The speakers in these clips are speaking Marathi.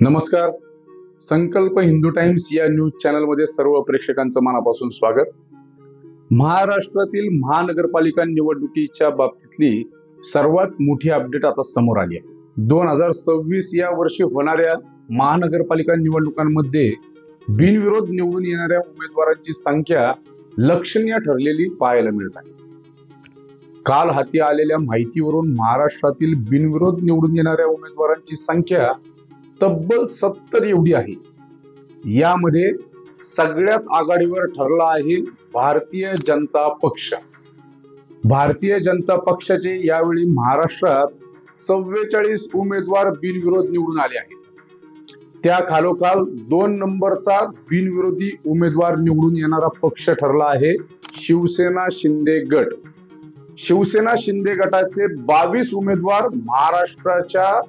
नमस्कार. संकल्प हिंदू टाइम्स या न्यूज चॅनलमध्ये सर्व प्रेक्षकांचं मनापासून स्वागत. महाराष्ट्रातील महानगरपालिका निवडणुकीच्या बाबतीतली सर्वात मोठी अपडेट आता समोर आली आहे. दोन हजार सव्वीस या वर्षी होणाऱ्या महानगरपालिका निवडणुकांमध्ये बिनविरोध निवडून येणाऱ्या उमेदवारांची संख्या लक्षणीय ठरलेली पाहायला मिळत आहे. काल हाती आलेल्या माहितीवरून महाराष्ट्रातील बिनविरोध निवडून येणाऱ्या उमेदवारांची संख्या तब्बल सत्तर एवढी आहे. यामध्ये सगळ्यात आघाडीवर ठरला आहे भारतीय जनता पक्ष. भारतीय जनता पक्षाचे यावेळी महाराष्ट्रात चव्वेचाळीस उमेदवार बिनविरोध निवडून आले आहेत. त्या खालोखाल दोन नंबरचा बिनविरोधी उमेदवार निवडून येणारा पक्ष ठरला आहे शिवसेना शिंदे गट. शिवसेना शिंदे गटाचे बावीस उमेदवार महाराष्ट्राच्या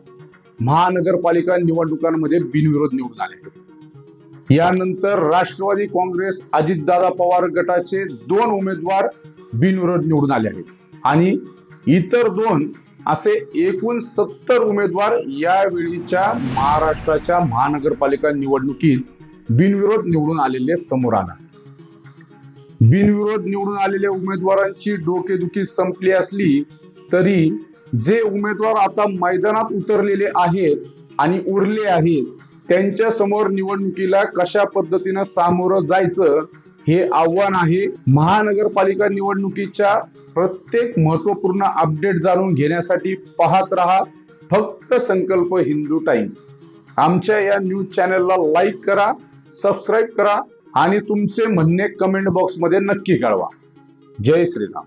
महानगरपालिका निवडणुकांमध्ये बिनविरोध निवडून आले. यानंतर राष्ट्रवादी काँग्रेस अजितदादा पवार गटाचे दोन उमेदवार बिनविरोध निवडून आले आहेत. आणि इतर दोन असे एकूण सत्तर उमेदवार यावेळीच्या महाराष्ट्राच्या महानगरपालिका निवडणुकीत बिनविरोध निवडून आलेले समोर आला. बिनविरोध निवडून आलेल्या उमेदवारांची डोकेदुखी संपली असली तरी जे उमेदवार आता मैदानात उतरलेले आहेत आणि उरले आहेत त्यांच्यासमोर निवडणुकीला कशा पद्धतीनं सामोरं जायचं हे आव्हान आहे. महानगरपालिका निवडणुकीच्या प्रत्येक महत्त्वपूर्ण अपडेट जाणून घेण्यासाठी पाहत रहा फक्त संकल्प हिंदू टाइम्स. आमच्या या न्यूज चॅनलला लाईक करा सबस्क्राईब करा आणि तुमचे म्हणणे कमेंट बॉक्समध्ये नक्की कळवा. जय श्रीराम.